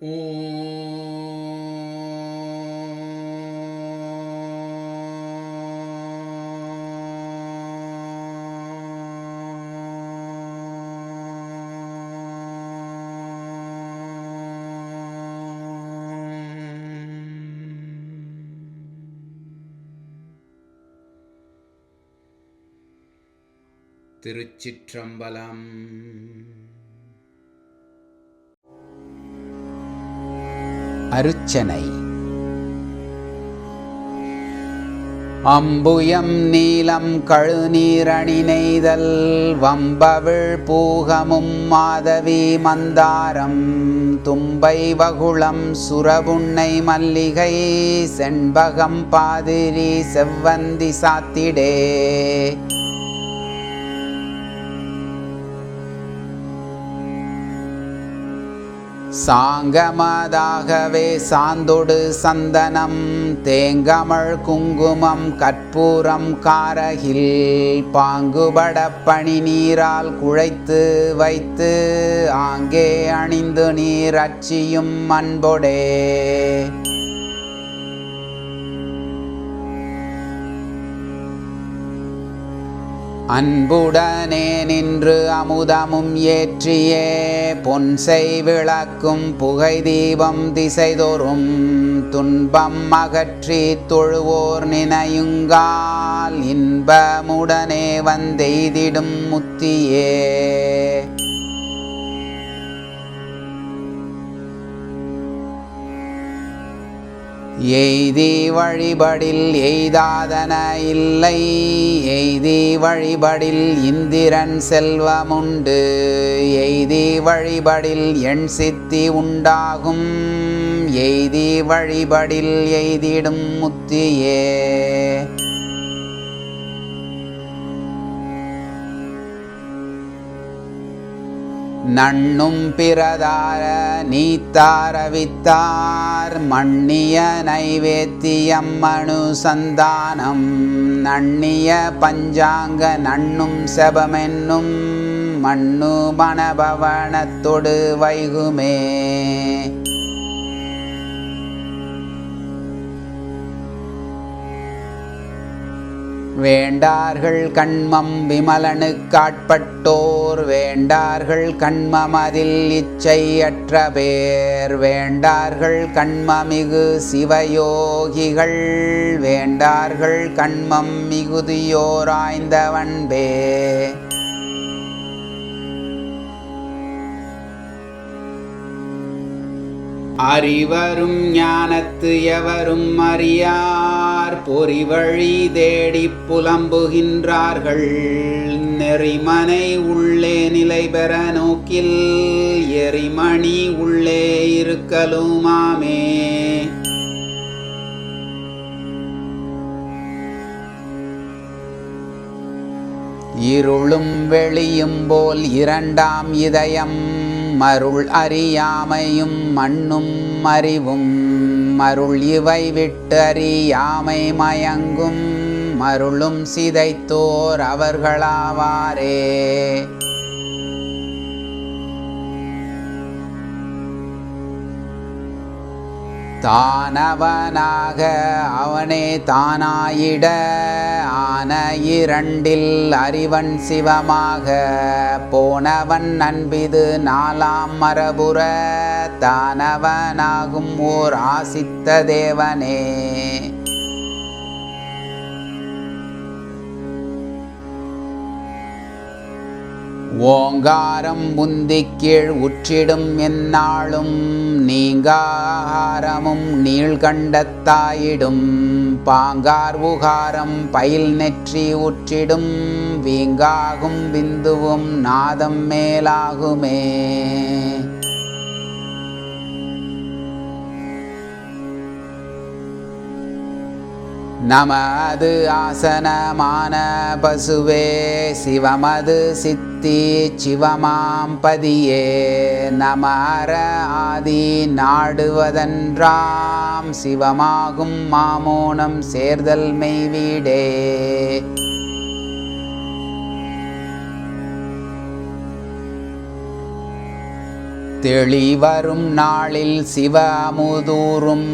திருச்சிற்றம்பலம். அருச்சனை அம்புயம் நீலம் கழுநீரணி நெய்தல் வம்பவிழ் பூகமும் மாதவி மந்தாரம் தும்பை வகுளம் சுரவுண்ணை மல்லிகை செண்பகம் பாதிரி செவ்வந்தி சாத்திடே. சாங்கமதாகவே சாந்தொடு சந்தனம் தேங்கமழ் குங்குமம் கற்பூரம் காரகில் பாங்குபட பணி நீரால் குழைத்து வைத்து ஆங்கே அணிந்து நீர் அச்சியும் அன்பொடே. அன்புடனே நின்று அமுதமும் ஏற்றியே பொன்சை விளக்கும் புகை தீபம் திசைதோறும் துன்பம் அகற்றி தொழுவோர் நினையுங்கால் இன்பமுடனே வந்தெய்திடும் முத்தியே. எய்தி வழிபடில் எய்தாதன இல்லை. எய்தி வழிபடில் இந்திரன் செல்வமுண்டு. எய்தி வழிபடில் எண் சித்தி உண்டாகும். எய்தி வழிபடில் எய்திடும் முத்தியே. நண்ணும் பிரதார நீத்தாரவித்தார் மண்ணிய நைவேத்தியம் மனு சந்தானம் நண்ணிய பஞ்சாங்க நண்ணும் செபமென்னும் மண்ணு மணபவனத்தொடு வைகுமே. வேண்டார்கள் கண்மம் விமலனுக்காட்பட்டோர் வேண்டார்கள் கண்மம் அதில் இச்சையற்ற பேர் வேண்டார்கள் கண்மமிகு சிவயோகிகள் வேண்டார்கள் கண்மம் மிகுதியோராய்ந்தவன்பே அறிவரும் ஞானத்து எவரும் அறியார் பொறிவழி தேடி புலம்புகின்றார்கள். நெறிமனை உள்ளே நிலை பெற நோக்கில் எரிமணி உள்ளே இருக்கலுமாமே. இருளும் வெளியும் போல் இரண்டாம் இதயம் மருள் அறியாமையும் மண்ணும் அறிவும் மருள் இவை விட்டு அறியாமை மயங்கும் மருளும் சிதைத்தோர் அவர்களாவாரே. தானவனாக அவனே தானாயிட ஆன இரண்டில் அறிவன் சிவமாக போனவன் அன்பிது நாலாம் மரபுற தானவனாகும் ஓர் ஆசித்த தேவனே. ஓங்காரம் முந்திக் கீழ் உற்றிடும் எந்நாளும் நீங்காரமும் நீள்கண்டத்தாயிடும் பாங்கார் உகாரம் பயில் நெற்றி உற்றிடும் வீங்காகும் விந்துவும் நாதம் மேலாகுமே. நமது ஆசனமான பசுவே சிவமது சித்தி சிவமாம் பதியே. நமர ஆதி நாடுவதன்றாம் சிவமாகும் மாமோனம் சேர்தல் மெய்வீடே. தெளிவரும் நாளில் சிவ அமுதூறும்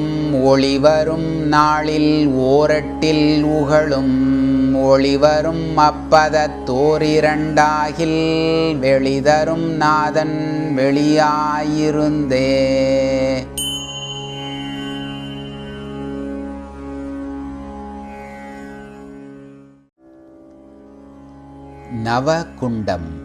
ஒளிவரும் நாளில் ஓரட்டில் உகழும் ஒளிவரும் அப்பதத்தோரிரண்டாகில் வெளிதரும் நாதன் வெளியாயிருந்தே. நவகுண்டம்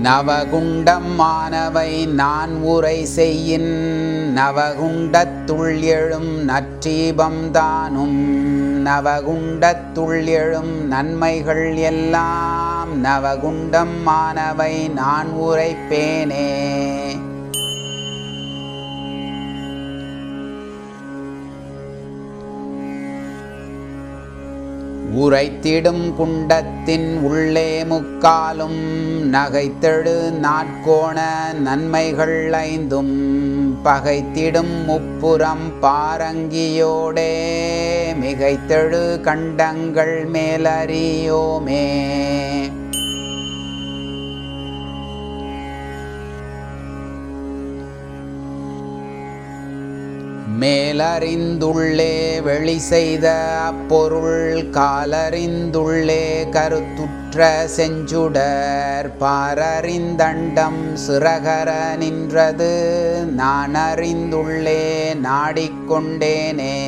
நவகுண்டம் மானவை நான் உரை செய்யின் நவகுண்டத்துள் எழும் நற்றீபம் தானும் நவகுண்டத்துள் எழும் நன்மைகள் எல்லாம் நவகுண்டம் மானவை நான் உரைப்பேனே. உரைத்திடும் குண்டத்தின் உள்ளே முக்காலும் நகைத்தெழு நாட்கோண நன்மைகள் ஐந்தும் பகைத்திடும் முப்புறம் பாரங்கியோடே மிகைத்தெழு கண்டங்கள் மேலறியோமே. மேலறிந்துள்ளே வெளி செய்த அப்பொருள் காலறிந்துள்ளே கருத்துற்ற செஞ்சுடர் பாரறிந்தண்டம் சிறகர நின்றது. நான் அறிந்துள்ளே நாடிக்கொண்டேனே.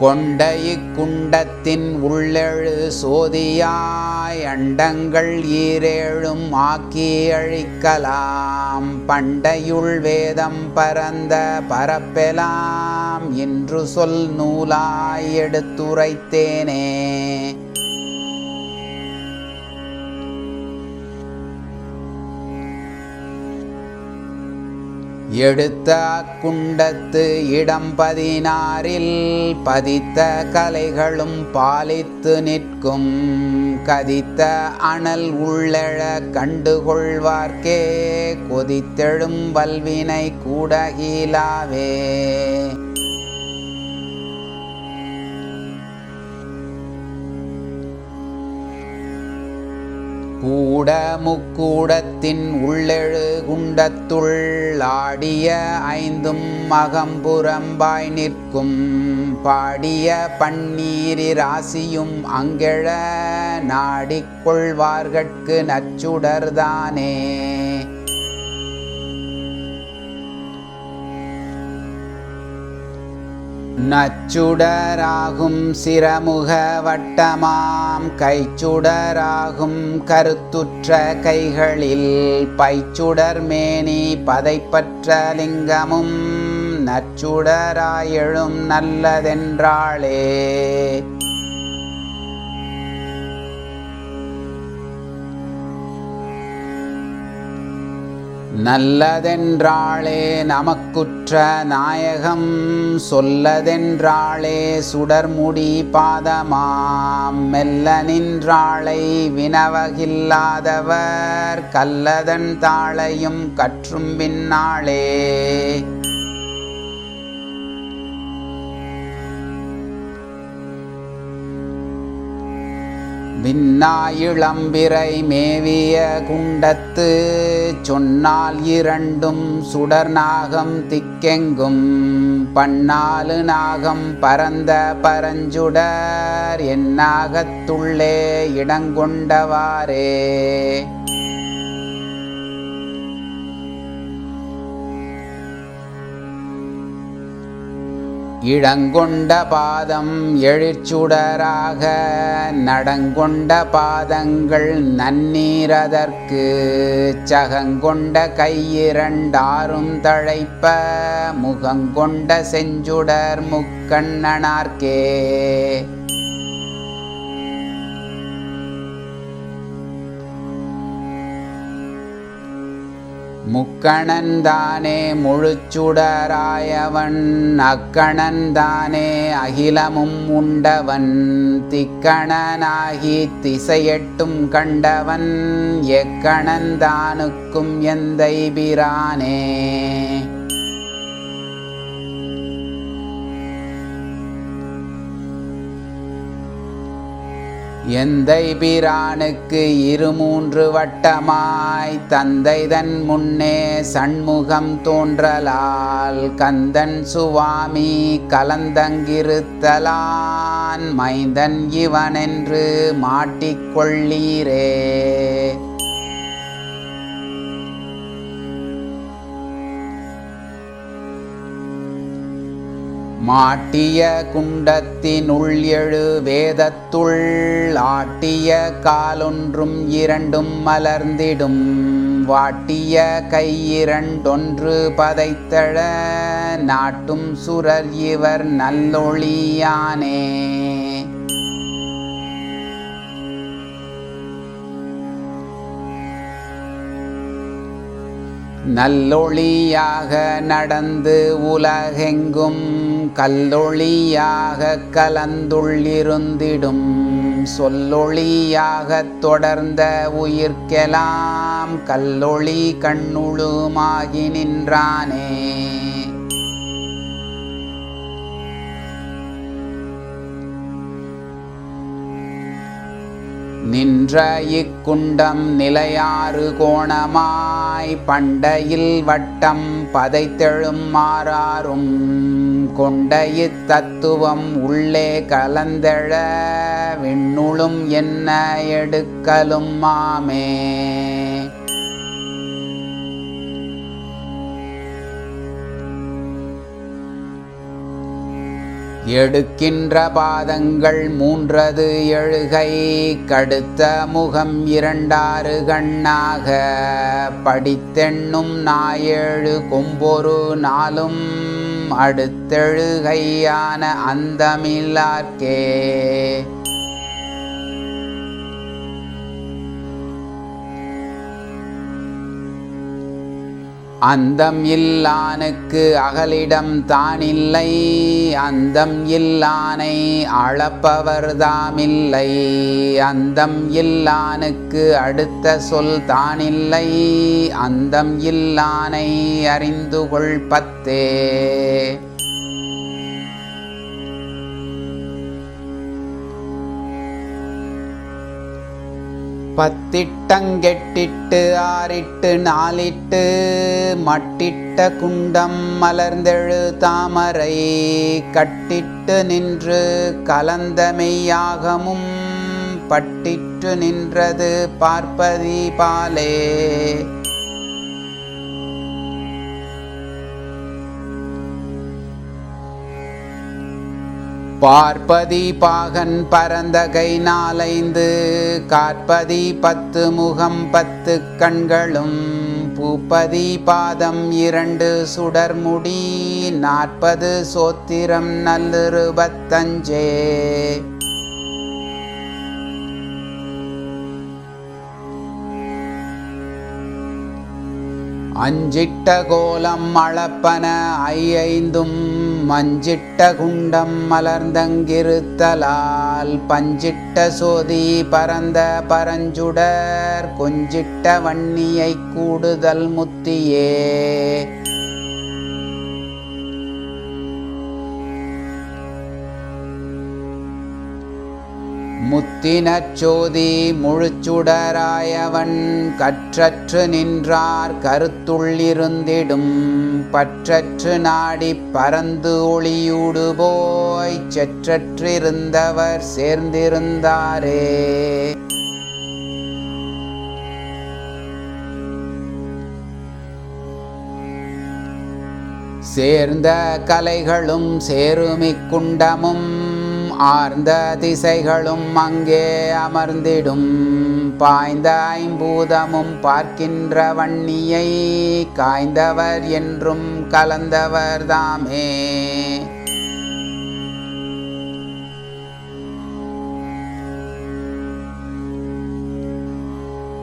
கொண்ட இக்குண்டத்தின் உள்ளெழு சோதியாய் அண்டங்கள் ஈரேழும் ஆக்கி அழிக்கலாம். பண்டையுள் வேதம் பரந்த பரப்பெலாம் என்று சொல் நூலாய் எடுத்துரைத்தேனே. எடுத்த குண்டத்து இடம் பதினாறில் பதித்த கலைகளும் பாலித்து நிற்கும். கதித்த அனல் உள்ளழ கண்டுகொள்வார்க்கே கொதித்தெழும் வல்வினை கூடகிலாவே கூட முக்கூடத்தின் உள்ளெழு குண்டத்துள் ஆடிய ஐந்தும் மகம்புறம்பாய் நிற்கும். பாடிய பன்னீரி ராசியும் அங்கெழ நாடிக்கொள்வார்கட்கு நச்சுடர்தானே. நச்சுடராகும் சிரமுக வட்டமாம். கைச்சுடராகும் கருத்துற்ற கைகளில் பைச்சுடர் மேனி பதைப்பற்ற லிங்கமும். நச்சுடராயெழும் நல்லதென்றாளே. நல்லதென்றாளே நமக்குற்ற நாயகம் சொல்லதென்றாளே சுடர்முடி பாதமாம் மெல்ல நின்றாளை வினவகில்லாதவர் கல்லதன் தாளையும் கற்றும் பின்னாளே. விண்ணாயிளம்பிறை மேவிய குண்டத்து சொன்னால் இரண்டும் சுடர் நாகம் திக்கெங்கும். பன்னாலு நாகம் பரந்த பரஞ்சுடர் என்னாகத்துள்ளே இடங்கொண்டவாறே. இளங்கொண்ட பாதம் எழிற்சுடராக நடங்கொண்ட பாதங்கள் நன்னீரதற்கு சகங்கொண்ட கையிரண்டாரும் தழைப்ப முகங்கொண்ட செஞ்சுடர் முக்கண்ணனார்க்கே. முக்கணந்தானே முழுச்சுடராயவன் அக்கணந்தானே அகிலமும் உண்டவன் திக்கணனாகி திசையெட்டும் கண்டவன் எக்கணந்தானுக்கும் எந்தை பிரானே? எந்தை பிரானுக்கு இருமூன்று வட்டமாய் தந்தை தன் முன்னே சண்முகம் தோன்றலால் கந்தன் சுவாமி கலந்தங்கிருத்தலான் மைந்தன் இவனென்று மாட்டிக்கொள்ளீரே. மாட்டிய குண்டத்தினுள் எழு வேதத்துள் ஆட்டிய காலொன்றும் இரண்டும் மலர்ந்திடும். வாட்டிய கையிரண்டொன்று பதைத்தழ நாட்டும் சுரர் இவர் நல்லொழியானே. நல்லொளியாக நடந்து உலகெங்கும் கல்லொளியாக கலந்துள்ளிருந்திடும் சொல்லொளியாக தொடர்ந்த உயிர்க்கெலாம் கல்லொளி கண்ணுளுமாகி நின்றானே. நின்ற இக்குண்டம் நிலையாறு கோணமாய் பண்டையில் வட்டம் பதைத்தெழும் மாறாரும் கொண்ட இத்தத்துவம் உள்ளே கலந்தெழ விண்ணுளும் என்ன எடுக்கலும் மாமே. எடுக்கின்ற பாதங்கள் மூன்றது எழுகை கடுத்த முகம் இரண்டாறு கண்ணாக. படித்தெண்ணும் நாயேழு கொம்பொரு நாளும் அடுத்தெழுகையான அந்தமில்லார்க்கே. அந்தம் இல்லானுக்கு அகலிடம் தானில்லை அந்தம் இல்லானை அளப்பவர்தாமில்லை அந்தம் இல்லானுக்கு அடுத்த சொல் தானில்லை அந்தம் இல்லானை அறிந்து கொள்பத்தே பத்திட்டங்கெட்டிட்டு ஆறிட்டு நாலிட்டு மட்டிட்ட குண்டம் மலர்ந்தெழு தாமரை கட்டிட்டு நின்று கலந்த மெய்யாகமும் பட்டிட்டு நின்றது பார்ப்பதி பாலே பார்ப்பதி பாகன் பரந்த கை நாலைந்து காற்பதி பத்து முகம் பத்து கண்களும் பூப்பதி பாதம் இரண்டு சுடர்முடி நாற்பது சோத்திரம் நல்லிருபத்தஞ்சே. அஞ்சிட்ட கோலம் அளப்பன ஐஐந்தும் மஞ்சிட்ட குண்டம் மலர்ந்தங்கிருத்தலால் பஞ்சிட்ட சோதி பரந்த பரஞ்சுடர் கொஞ்சிட்ட வன்னியை கூடுதல் முத்தியே. முத்தினச்சோதி முழுச்சுடராயவன் கற்றற்று நின்றார் கருத்துள்ளிருந்திடும் பற்றற்று நாடி பறந்து ஒளியூடு போய் செற்றற்றிருந்தவர் சேர்ந்திருந்தாரே. சேர்ந்த கலைகளும் சேருமிக்குண்டமும் ஆர்ந்த திசைகளும் அங்கே அமர்ந்திடும். பாய்ந்த ஐம்பூதமும் பார்க்கின்ற வன்னியை காய்ந்தவர் என்றும் கலந்தவர் தாமே.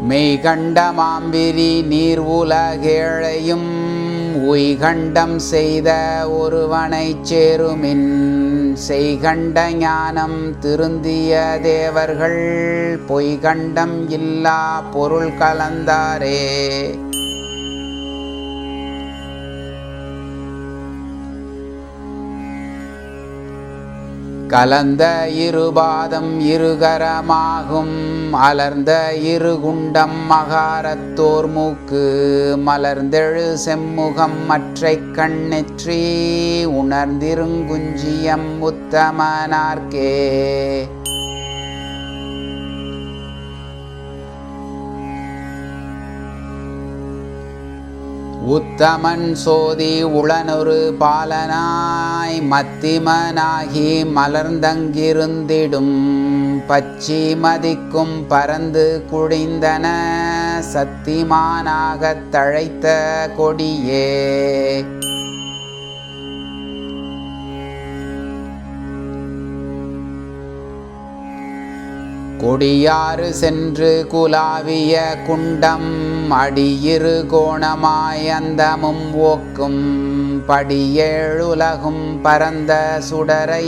மெய்கண்ட மாம்பிரி நீர் உலகேழையும் உய்கண்டம் செய்த ஒருவனைச் சேருமின். செய்கண்ட ஞானம் திருந்திய தேவர்கள் பொய்கண்டம் இல்லா பொருள் கலந்தாரே. கலந்த இருபாதம் இருகரமாகும். அலர்ந்த இருகுண்டம் மகாரத்தோர் மூக்கு மலர்ந்தெழு செம்முகம் மற்றை கண்ணெற்றி. உணர்ந்திருங்குஞ்சியம் உத்தமனார்க்கே. உத்தமன் சோதி உளனொரு பாலனாய் மத்திமனாகி மலர்ந்தங்கிருந்திடும் பச்சி மதிக்கும் பறந்து குழிந்தன சத்திமானாகத் தழைத்த கொடியே. கொடியாறு சென்று குலாவிய குண்டம் அடியிரு கோணமாய் அந்தமும் ஓக்கும் படியேழுலகும் பரந்த சுடரை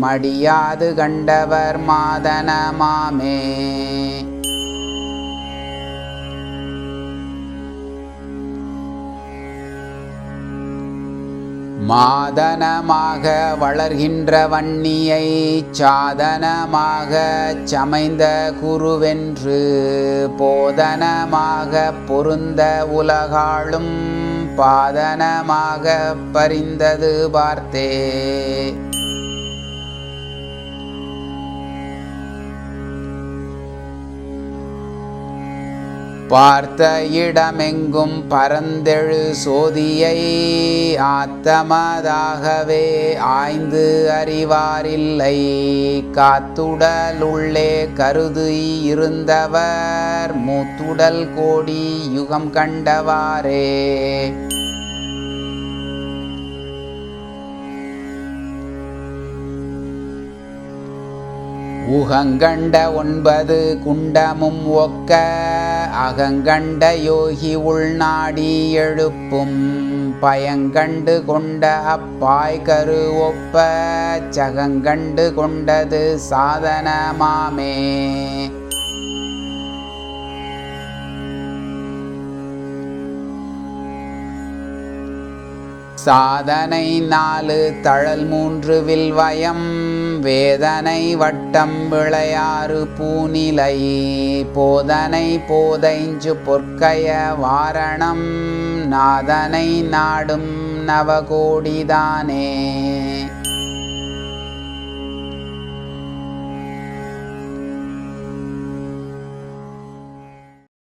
மடியாது கண்டவர் மாதனமாமே மாதனமாக வளர்கின்ற வன்னியை சாதனமாக சமைந்த குருவென்று போதனமாக பொருந்த உலகாளும் பாதனமாக பரிந்தது பார்த்தே. பார்த்த இடமெங்கும் பரந்தெழு சோதியை ஆத்தமதாகவே ஆய்ந்து அறிவாரில்லை. காத்துடலுள்ளே கருது இருந்தவர் மூத்துடல் கோடி யுகம் கண்டவாரே உகங்கண்ட ஒன்பது குண்டமும் ஒக்க அகங்கண்ட யோகி உள்நாடி எழுப்பும். பயங்கண்டு கொண்ட அப்பாய் கரு ஒப்ப சகங்கண்டு கொண்டது சாதனமாமே சாதனை நாலு தழல் மூன்று வில்வயம் வேதனை வட்டம் விளையாறு பூநிலை போதனை போதைஞ்சு பொற்கய வாரணம் நாதனை நாடும் நவகோடிதானே.